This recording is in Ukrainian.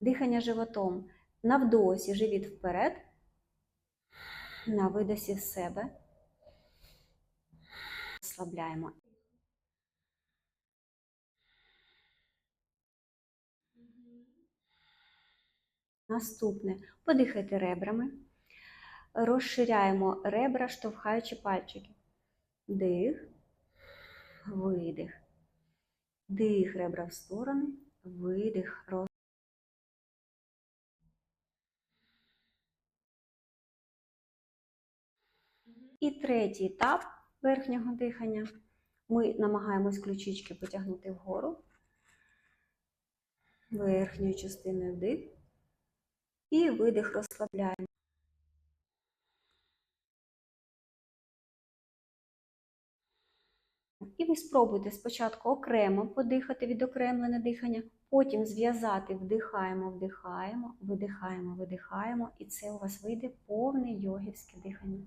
Дихання животом. На вдосі живіт вперед. На видосі в себе. Розслабляємо. Наступне. Подихайте ребрами. Розширяємо ребра, штовхаючи пальчики. Дих, видих. Дих, ребра в сторони, видих, роз. І третій етап верхнього дихання. Ми намагаємось ключички потягнути вгору. Верхньою частиною вдих. І видих розслабляємо. І ви спробуйте спочатку окремо подихати відокремлене дихання, потім зв'язати вдихаємо, вдихаємо, видихаємо, видихаємо, і це у вас вийде повне йогівське дихання.